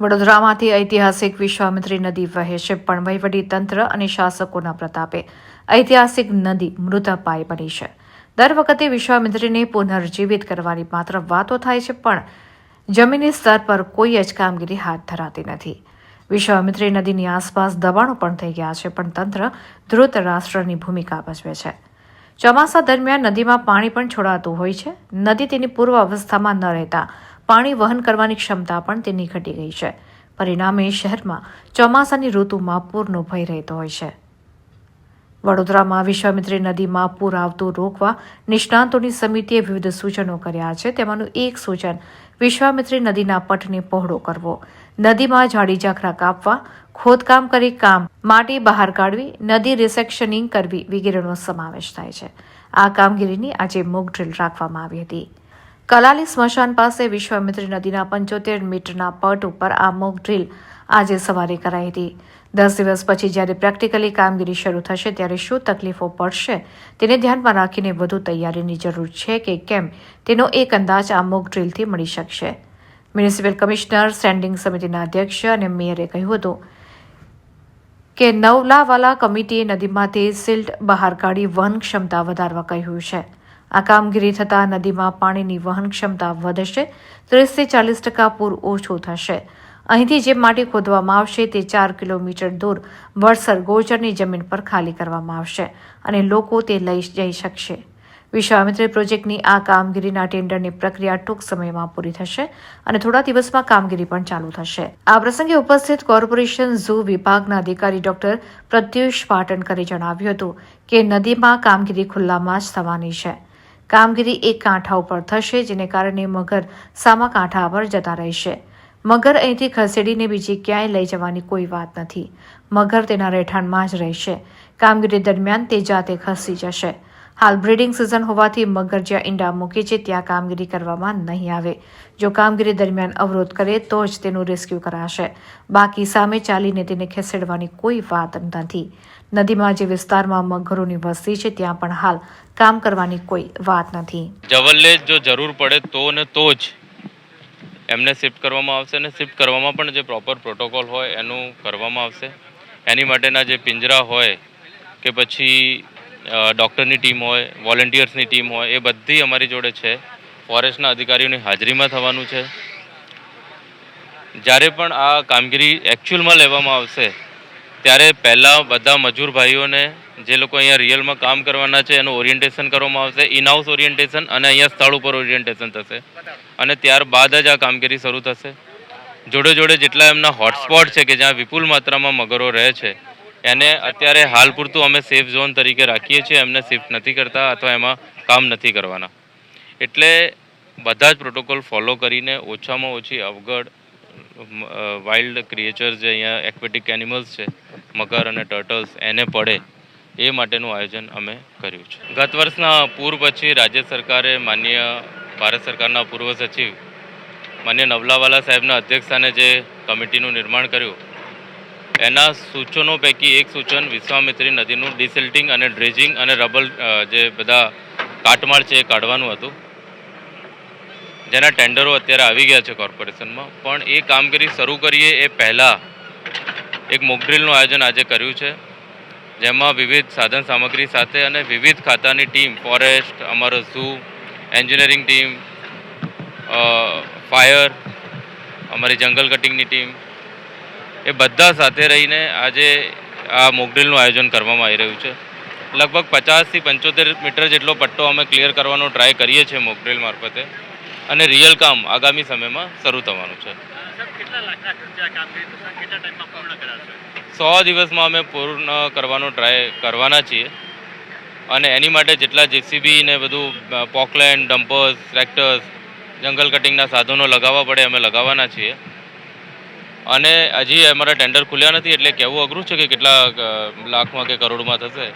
વડોદરામાંથી ઐતિહાસિક વિશ્વામિત્રી નદી વહે છે, પણ તંત્ર અને શાસકોના પ્રતાપે ઐતિહાસિક નદી મૃતપાય બની છે. દર વખતે વિશ્વામિત્રીને પુનર્જીવિત કરવાની માત્ર વાતો થાય છે, પણ જમીની સ્તર પર કોઈ જ કામગીરી હાથ ધરાતી નથી. વિશ્વામિત્રી નદીની આસપાસ દબાણો પણ થઈ ગયા છે, પણ તંત્ર ધ્રુત રાષ્ટ્રની ભૂમિકા ભજવે છે. ચોમાસા દરમિયાન નદીમાં પાણી પણ છોડાતું હોય છે. નદી તેની પૂર્વ અવસ્થામાં ન રહેતા. પાણી વહન કરવાની ક્ષમતા પણ તેની ઘટી ગઈ છે. પરિણામે શહેરમાં ચોમાસાની ઋતુમાં પૂરનો ભય રહેતો હોય છે. વડોદરામાં વિશ્વામિત્રી નદીમાં પૂર આવતું રોકવા નિષ્ણાંતોની સમિતિએ વિવિધ સૂચનો કર્યા છે. તેમાંનું એક સૂચન વિશ્વામિત્રી નદીના પટને પહોળો કરવો. નદીમાં ઝાડી ઝાખરા કાપવા, ખોદકામ કરી કામ, માટી બહાર કાઢવી, નદી રિસેક્શનિંગ કરવી વગેરેનો સમાવેશ થાય છે. આ કામગીરીની આજે મોક ડ્રીલ રાખવામાં આવી હતી. કલાલી સ્મશાન પાસે વિશ્વામિત્રી નદીના પંચોતેર મીટરના પટ ઉપર આ મોક ડ્રીલ આજે સવારે કરાઈ હતી. દસ દિવસ પછી જ્યારે પ્રેક્ટિકલી કામગીરી શરૂ થશે ત્યારે શું તકલીફો પડશે તેને ધ્યાનમાં રાખીને વધુ તૈયારીની જરૂર છે કે કેમ તેનો એક અંદાજ આ મોક ડ્રીલથી મળી શકશે. મ્યુનિસિપલ કમિશનર, સ્ટેન્ડિંગ સમિતિના અધ્યક્ષ અને મેયરે કહ્યું હતું કે નવલાવાલા કમિટીએ નદીમાંથી સિલ્ટ બહાર કાઢી વહન ક્ષમતા વધારવા કહ્યું છે. આ કામગીરી થતાં નદીમાં પાણીની વહન ક્ષમતા વધશે, ત્રીસથી ચાલીસ ટકા પૂર ઓછું થશે. અહીંથી જે માટી ખોદવામાં આવશે તે ચાર કિલોમીટર દૂર વડસર ગોચરની જમીન પર ખાલી કરવામાં આવશે અને લોકો તે લઈ જઈ શકશે. વિશ્વામિત્રી પ્રોજેક્ટની આ કામગીરીના ટેન્ડરની પ્રક્રિયા ટૂંક સમયમાં પૂરી થશે અને થોડા દિવસમાં કામગીરી પણ ચાલુ થશે. આ પ્રસંગે ઉપસ્થિત કોર્પોરેશન ઝૂ વિભાગના અધિકારી ડોક્ટર પ્રત્યુષ પાટણકરે જણાવ્યું હતું કે નદીમાં કામગીરી ખુલ્લામાં જ થવાની છે. કામગીરી એક કાંઠા ઉપર થશે, જેને કારણે મગર સામા કાંઠા પર જતા રહેશે. મગર અહીંથી ખસેડીને બીજી ક્યાંય લઈ જવાની કોઈ વાત નથી. મગર તેના રહેઠાણમાં જ રહેશે. કામગીરી દરમિયાન તે જાતે ખસી જશે. હાલ બ્રીડિંગ સિઝન હોવાથી મગર જ્યાં ઈંડા મૂકે છે, ત્યાં કામગીરી કરવામાં નહીં આવે. જો કામગીરી દરમિયાન અવરોધ કરે, તો જ તેનું રેસ્ક્યુ કરાશે. બાકી સામે ચાલીને તેને ખસેડવાની કોઈ વાત નથી. નદીમાં જે વિસ્તારમાં મગરોની વસ્તી છે, ત્યાં પણ હાલ કામ કરવાની કોઈ વાત નથી. જવલ્લે જો જરૂર પડે તો ને તો જ એમને શિફ્ટ કરવામાં આવશે અને શિફ્ટ કરવામાં પણ જે પ્રોપર પ્રોટોકોલ હોય એનું કરવામાં આવશે. એની માટેના જે પિંજરા હોય કે પછી ડૉક્ટરની ટીમ હોય, વોલેન્ટિયર્સની ટીમ હોય, એ બધી અમારી જોડે છે. ફોરેસ્ટના અધિકારીઓની હાજરીમાં થવાનું છે. જ્યારે પણ આ કામગીરી એકચ્યુઅલમાં લેવામાં આવશે, ત્યારે પહેલાં બધા મજૂર ભાઈઓને, જે લોકો અહીંયા રિયલમાં કામ કરવાના છે, એનું ઓરિએન્ટેશન કરવામાં આવશે ઇનહાઉસ ઓરિએન્ટેશન અને અહીંયા સ્થળ ઉપર ઓરિએન્ટેશન થશે. અને ત્યારબાદ જ આ કામગીરી શરૂ થશે. જોડે જોડે જેટલા એમના હોટસ્પોટ છે કે જ્યાં વિપુલ માત્રામાં મગરો રહે છે એને અત્યારે હાલ પૂરતું અમે સેફ ઝોન તરીકે રાખીએ છીએ, એમને શિફ્ટ નથી કરતા અથવા એમાં કામ નથી કરવાના. એટલે બધા જ પ્રોટોકોલ ફોલો કરીને ઓછામાં ઓછી અવગડ વાઇલ્ડ ક્રિએચર્સ જે અહીંયા એક્વેટિક એનિમલ્સ છે, મગર અને ટર્ટલ્સ એને પડે, એ માટેનું આયોજન અમે કર્યું છે. ગત વર્ષના પૂર પછી રાજ્ય સરકારે માન્ય, ભારત સરકારના પૂર્વ સચિવ માન્ય નવલાવાલા સાહેબના અધ્યક્ષસ્થાને જે કમિટીનું નિર્માણ કર્યું એના સૂચનો પૈકી એક સૂચન વિશ્વામિત્રી નદીનું ડિસિલ્ટિંગ અને ડ્રેજિંગ અને રબલ જે બધા કાટમાળ છે એ કાઢવાનું હતું. જેના ટેન્ડરો અત્યારે આવી ગયા છે કોર્પોરેશનમાં. પણ એ કામગીરી શરૂ કરીએ એ પહેલાં એક મોકડ્રીલનું આયોજન આજે કર્યું છે. જેમાં વિવિધ સાધન સામગ્રી સાથે અને વિવિધ ખાતાની ટીમ ફોરેસ્ટ અમારો ઝૂ એન્જિનિયરિંગ ટીમ ફાયર અમારી જંગલ કટિંગની ટીમ એ બધા સાથે રહીને આજે આ મોકડ્રીલનું આયોજન કરવામાં આવી રહ્યું છે. લગભગ પચાસથી પંચોતેર મીટર જેટલો પટ્ટો અમે ક્લિયર કરવાનો ટ્રાય કરીએ છીએ મોકડ્રીલ મારફતે અને રિયલ કામ આગામી સમયમાં શરૂ થવાનું છે. સો દિવસમાં અમે પૂર્ણ કરવાનો ટ્રાય કરવાના છીએ. અને એની માટે જેટલા જેસીબી ને બધું પોકલેન્ડ ડમ્પર્સ ટ્રેક્ટર્સ જંગલ કટિંગના સાધનો લગાવવા પડે અમે લગાવવાના છીએ. અને હજી અમારા ટેન્ડર ખુલ્યા નથી એટલે કહેવું અઘરું છે કે કેટલા લાખમાં કે કરોડમાં થશે.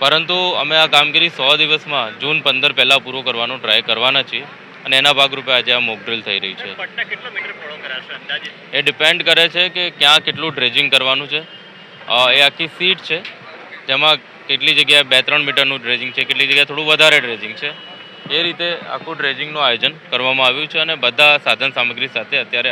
પરંતુ અમે આ કામગીરી સો દિવસમાં જૂન પંદર પહેલાં પૂરું કરવાનો ટ્રાય કરવાના છીએ અને એના ભાગરૂપે આજે આ મોકડ્રીલ થઈ રહી છે. એ ડિપેન્ડ કરે છે કે ક્યાં કેટલું ડ્રેજિંગ કરવાનું છે. એ આખી સીટ છે જેમાં કેટલી જગ્યાએ બે ત્રણ મીટરનું ડ્રેજિંગ છે કેટલી જગ્યાએ થોડું વધારે ડ્રેજિંગ છે. એ રીતે આખું ડ્રેજિંગનું આયોજન કરવામાં આવ્યું છે અને બધા સાધન સામગ્રી સાથે અત્યારે